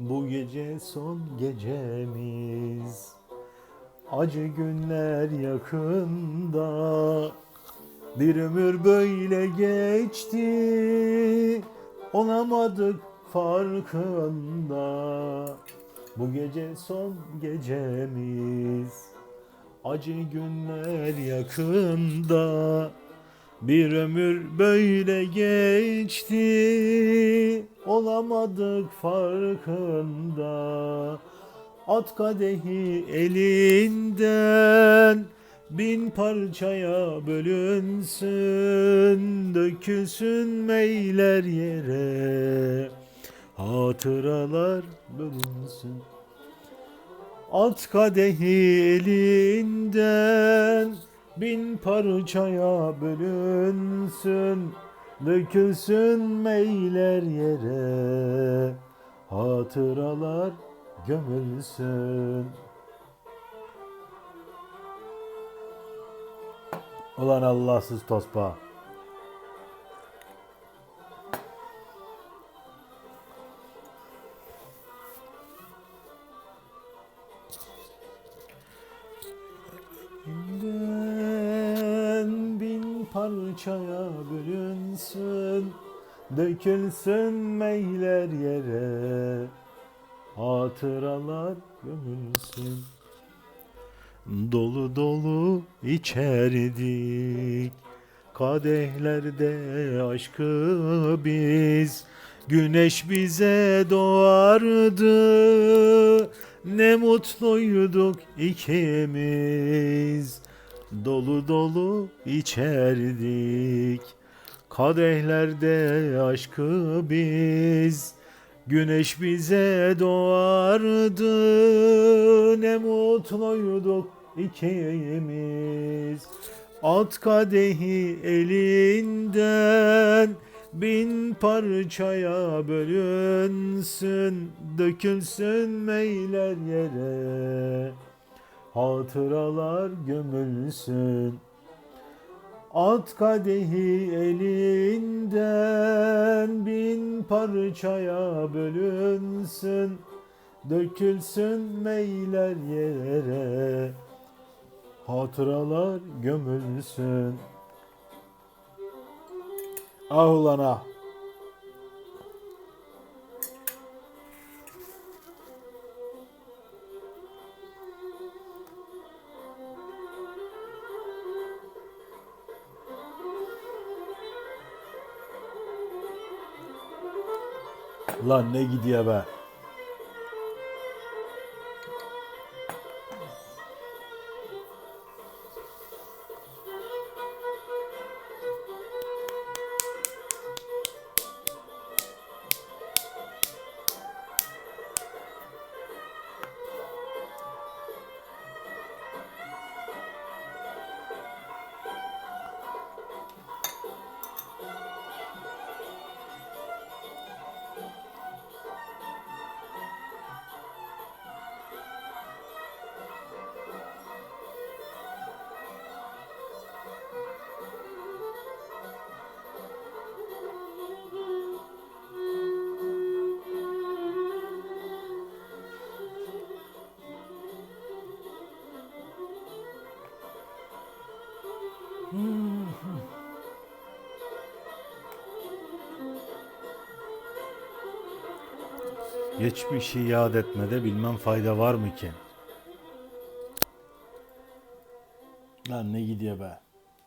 Bu gece son gecemiz. Acı günler yakında. Bir ömür böyle geçti. Olamadık farkında. Bu gece son gecemiz. Acı günler yakında Bir ömür böyle geçti Olamadık farkında. At kadehi elinden Bin parçaya bölünsün Dökülsün meyler yere. Hatıralar bölünsün. At kadehi elinden Bin parçaya bölünsün Dökülsün meyler yere. Hatıralar gömülsün. Ulan Allahsız tospa. Bin parçaya bölünsün Dökülsün meyler yere. Hatıralar gömülsün. Dolu dolu içerdik Kadehlerde aşkı biz. Güneş bize doğardı Ne mutluyduk ikimiz Dolu dolu içerdik. Kadehlerde aşkı biz. Güneş bize doğardı. Ne mutluyduk ikimiz. At kadehi elinden Bin parçaya bölünsün Dökülsün meyler yere Hatıralar gömülsün. At kadehi elinden bin parçaya bölünsün. Dökülsün meyler yere. Hatıralar gömülsün. Ah ulan ah Lan ne gidiyor be Geçmişi yad etmede bilmem fayda var mı ki? Lan ne gidiyor be?